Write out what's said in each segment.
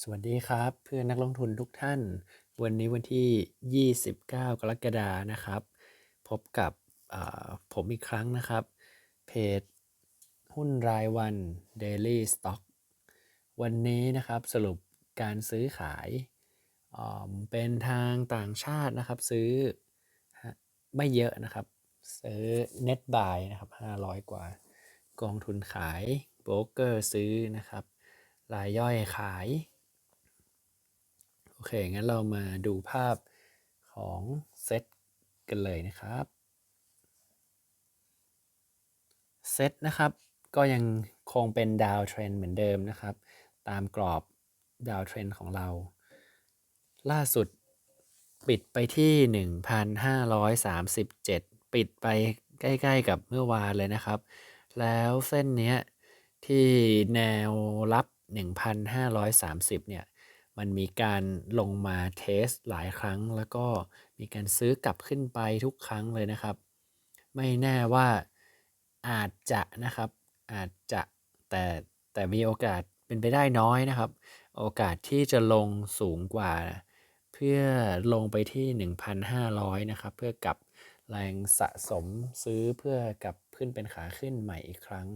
สวัสดีครับ เพื่อนนักลงทุนทุกท่าน วันนี้วันที่ 29 กรกฎานะครับ พบกับผมอีกครั้งนะครับ เพจหุ้นรายวัน Daily Stock วันนี้นะครับสรุปการซื้อขายเป็นทางต่างชาตินะครับ ซื้อไม่เยอะนะครับ ซื้อ net buy นะครับ 500 กว่ากองทุนขายโบรกเกอร์ซื้อนะครับรายย่อยขาย เค งั้นเรามาดูภาพของเซตกันเลยนะครับ เซตนะครับ ก็ยังคงเป็นดาวเทรนเหมือนเดิมนะครับ ตามกรอบดาวเทรนของเรา ล่าสุดปิดไปที่ 1,537 ปิดไปใกล้ๆกับเมื่อวานเลยนะครับ แล้วเส้นนี้ที่แนวรับ 1,530 เนี่ย มันมีการลงมาเทสหลายครั้ง แล้วก็มีการซื้อกลับขึ้นไปทุกครั้งเลยนะครับ ไม่แน่ว่าอาจจะนะครับ อาจจะแต่แต่มีโอกาสเป็นไปได้น้อยนะครับ โอกาสที่จะลงสูงกว่า เพื่อลงไปที่ 1,500 นะครับ เพื่อกับแรงสะสมซื้อเพื่อกับขึ้นเป็นขาขึ้นใหม่อีกครั้ง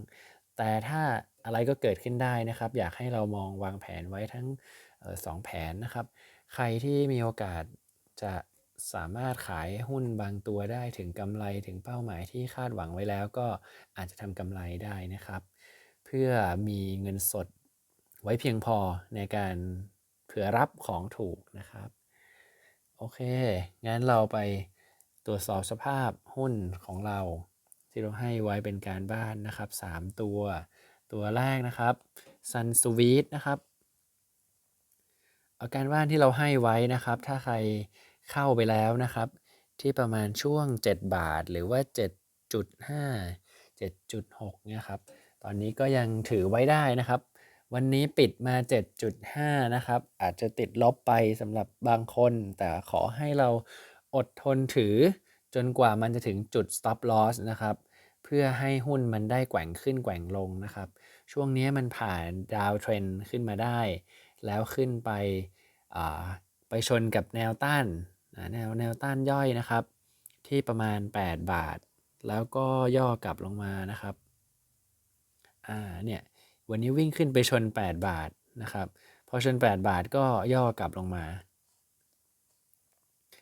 แต่ถ้าอะไรก็เกิดขึ้นได้นะครับ อยากให้เรามองวางแผนไว้ทั้ง สองแผนนะครับ ใครที่มีโอกาสจะสามารถขายหุ้นบางตัวได้ถึงกำไรถึงเป้าหมายที่คาดหวังไว้แล้ว ก็อาจจะทำกำไรได้นะครับ เพื่อมีเงินสดไว้เพียงพอในการเผื่อรับของถูกนะครับ โอเค งั้นเราไปตรวจสอบสภาพหุ้นของเรา ที่เราให้ไว้เป็นการบ้านนะครับ 3 ตัว ตัวแรกนะครับ Sun Sweet นะครับ อาการบ้านที่เราให้ไว้นะครับ ถ้าใครเข้าไปแล้วนะครับ ที่ประมาณช่วง 7 บาทหรือว่า 7.5 7.6เนี่ยครับ ตอนนี้ก็ยังถือไว้ได้นะครับ วันนี้ปิดมา 7.5 นะครับ อาจจะติดลบไปสำหรับบางคน แต่ขอให้เราอดทนถือจนกว่ามันจะถึงจุด stop loss นะครับ เพื่อให้หุ้นมันได้แกว่งขึ้นแกว่งลงนะครับ ช่วงนี้มันผ่านดาวเทรนขึ้นมาได้ แล้วขึ้นไปไปชนกับแนวต้านแนวแนวต้านย่อยนะครับ ที่ประมาณ 8 บาท แล้วก็ย่อกลับลงมานะครับอ่าเนี่ยวันนี้วิ่งขึ้นไปชน 8 บาทนะครับพอชน 8 บาทก็ย่อกลับลงมา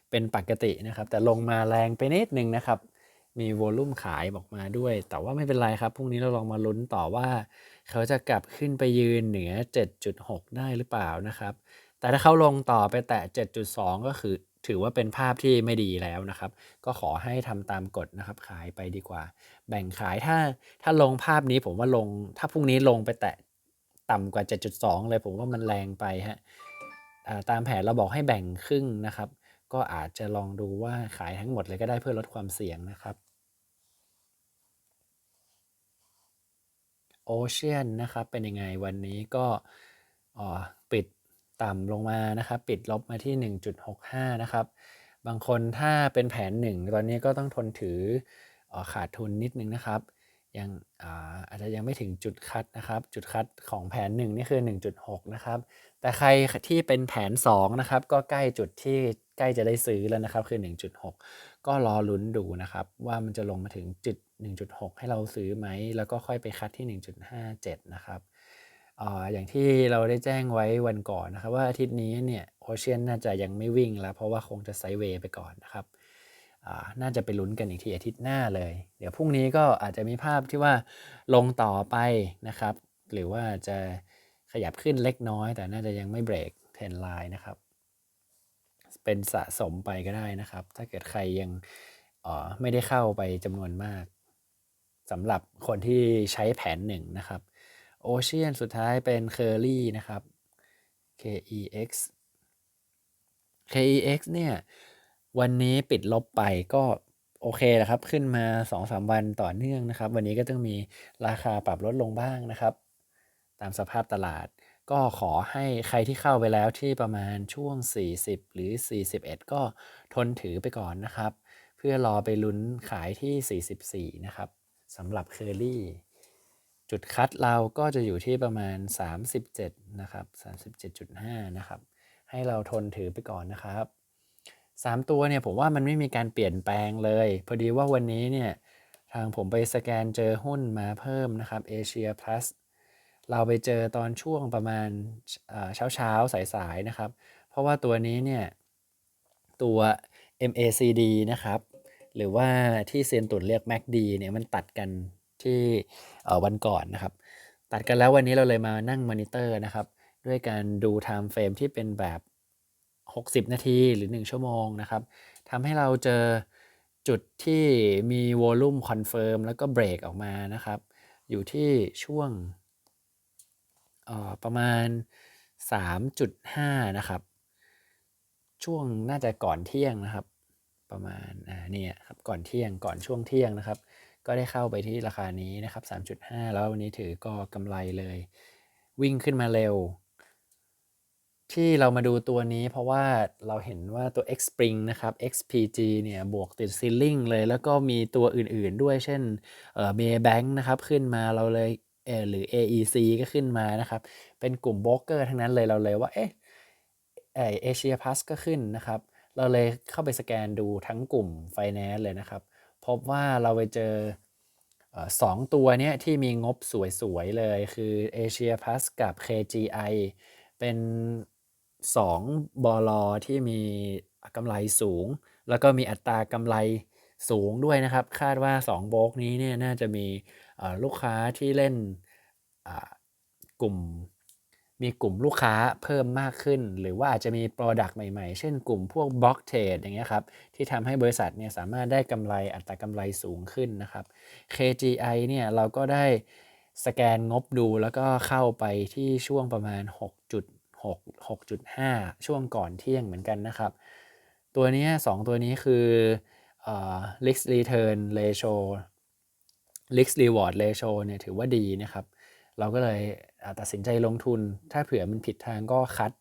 เป็นปกตินะครับ แต่ลงมาแรงไปนิดนึงนะครับ มีโวลุ่มขายออกมาด้วย แต่ว่าไม่เป็นไรครับพรุ่งนี้เราลองมาลุ้นต่อว่า เขาจะกลับขึ้นไปยืนเหนือ 7.6 ได้หรือเปล่านะครับ แต่ถ้าเขาลงต่อไปแตะ 7.2 ก็คือถือว่าเป็นภาพที่ไม่ดีแล้วนะครับ ก็ขอให้ทำตามกฎนะครับ ขายไปดีกว่า แบ่งขายถ้าถ้าลงภาพนี้ผมว่าลง ถ้าพรุ่งนี้ลงไปแตะต่ำกว่า 7.2 เลยผมว่ามันแรงไปฮะตามแผนเราบอกให้แบ่งครึ่งนะครับ ก็อาจจะลองดูว่าขายทั้งหมดเลยก็ได้เพื่อลดความเสี่ยงนะครับ โอเชียนนะครับ เป็นยังไงวันนี้ก็ปิดต่ำลงมานะครับ ปิดลบมาที่ 1.65 นะครับ บางคนถ้าเป็นแผน 1 ตอนนี้ก็ต้องทนถืออขาดทุนนิดนึงนะครับ ยังอาอาจจะยังไม่ถึงจุดคัดนะครับ จุดคัดของแผน 1 นี่คือ 1.6 นะครับ แต่ใครที่เป็นแผน 2 นะครับ ก็ใกล้จุดที่ ใกล้จะได้ซื้อแล้วนะครับคือ 1.6 ก็รอลุ้นดูนะครับ ว่ามันจะลงมาถึงจุด1.6 ให้เราซื้อไหม แล้วก็ค่อยไปคัดที่ 1.57 นะครับออย่างที่เราได้แจ้งไว้วันก่อนนะครับ ว่าอาทิตย์นี้เนี่ยโอเชียนน่าจะยังไม่วิ่งแล้ว เพราะว่าคงจะไซเวย์ไปก่อนนะครับน่าจะไปลุ้นกันอีกทีอาทิตย์หน้าเลย เดี๋ยวพรุ่งนี้ก็อาจจะมีภาพที่ว่าลงต่อไปนะครับ หรือว่าจะขยับขึ้นเล็กน้อย แต่น่าจะยังไม่เบรกเทนไลน์นะครับ เป็นสะสมไปก็ได้นะครับ ถ้าเกิดใครยังไม่ได้เข้าไปจำนวนมากสำหรับคนที่ใช้แผนหนึ่งนะครับโอเชียนสุดท้ายเป็นเคอรี่นะครับ KEX KEX เนี่ย วันนี้ปิดลบไปก็โอเคนะครับ ขึ้นมา 2-3 วันต่อเนื่องนะครับ วันนี้ก็ต้องมีราคาปรับลดลงบ้างนะครับ ตามสภาพตลาด ก็ขอให้ใครที่เข้าไปแล้วที่ประมาณช่วง 40 หรือ 41 ก็ทนถือไปก่อนนะครับ เพื่อรอไปลุ้นขายที่ 44 นะครับสำหรับเคอรี่จุดคัดเราก็จะอยู่ที่ประมาณ 37 นะครับ 37.5 นะครับ ให้เราทนถือไปก่อนนะครับ 3 ตัวเนี่ยผมว่ามันไม่มีการเปลี่ยนแปลงเลย พอดีว่าวันนี้เนี่ยทางผมไปสแกนเจอหุ้นมาเพิ่มนะครับ Asia Plus เราไปเจอตอนช่วงประมาณเช้าเช้าสายสายๆนะครับ เพราะว่าตัวนี้เนี่ยตัว MACD นะครับ หรือว่าที่เซียนตุนเรียก MACD เนี่ยมันตัดกันที่วันก่อนนะครับ ตัดกันแล้ววันนี้เราเลยมานั่งมอนิเตอร์นะครับ ด้วยการดู time frame ที่เป็นแบบ 60 นาทีหรือ 1 ชั่วโมงนะครับทำให้เราเจอจุดที่มี volume confirm แล้วก็เบรกออกมานะครับ อยู่ที่ช่วง ประมาณ 3.5 นะครับ ช่วงน่าจะก่อนเที่ยงนะครับ ประมาณอ่าเนี่ยครับก่อนเที่ยงก่อนช่วงเที่ยงนะครับ ก็ได้เข้าไปที่ราคานี้นะครับ 3.5 แล้ววันนี้ถือก็กำไรเลย วิ่งขึ้นมาเร็ว ที่เรามาดูตัวนี้เพราะว่าเราเห็นว่าตัว X Spring นะครับ XPG เนี่ยบวกติดซีลิงเลย แล้วก็มีตัวอื่นๆด้วยเช่นเอ่อ Maybank นะครับขึ้นมาเราเลย หรือ AEC ก็ขึ้นมานะครับ เป็นกลุ่มโบรกเกอร์ทั้งนั้นเลยเราเลยว่า เอ๊ะเอเชียพ s ก็ขึ้นนะครับ เราเลยเข้าไปสแกนดูทั้งกลุ่ม Finance เลยนะครับ พบว่าเราไปเจอสองตัวเนี้ยที่มีงบสวย ๆ เลยคือ Asia Plus กับ KGI เป็น 2 บอลที่มีกำไรสูง แล้วก็มีอัตรากำไรสูงด้วยนะครับ คาดว่า 2 โบกนี้เนี่ยน่าจะมี ลูกค้าที่เล่นกลุ่มมีกลุ่มลูกค้าเพิ่มมากขึ้น หรือว่าอาจจะมี Product ใหม่ๆ เช่นกลุ่มพวก Block Trade อย่างเงี้ยครับ ที่ทำให้บริษัทเนี่ยสามารถได้กำไรอัตรากำไรสูงขึ้นนะครับ KGI เนี่ยเราก็ได้สแกนงบดูแล้วก็เข้าไปที่ช่วงประมาณ 6.6 6.5 ช่วงก่อนเที่ยงเหมือนกันนะครับ ตัวนี้ 2 ตัวนี้คือ risk return ratio risk reward ratio เนี่ยถือว่าดีนะครับ เราก็เลยตัดสินใจลงทุน ถ้าเผื่อมันผิดทางก็คัด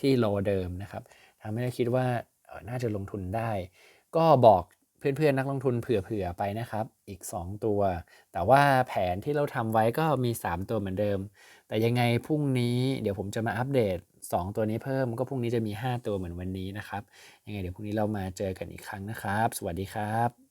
ที่โลเดิมนะครับทำให้เราคิดว่าน่าจะลงทุนได้ ก็บอกเพื่อนๆนักลงทุนเผื่อๆไปนะครับ อีก 2 ตัว แต่ว่าแผนที่เราทำไว้ก็มี 3 ตัวเหมือนเดิม แต่ยังไงพรุ่งนี้เดี๋ยวผมจะมาอัปเดต 2 ตัวนี้เพิ่มก็พรุ่งนี้จะมี 5 ตัวเหมือนวันนี้นะครับ ยังไงเดี๋ยวพรุ่งนี้เรามาเจอกันอีกครั้งนะครับ สวัสดีครับ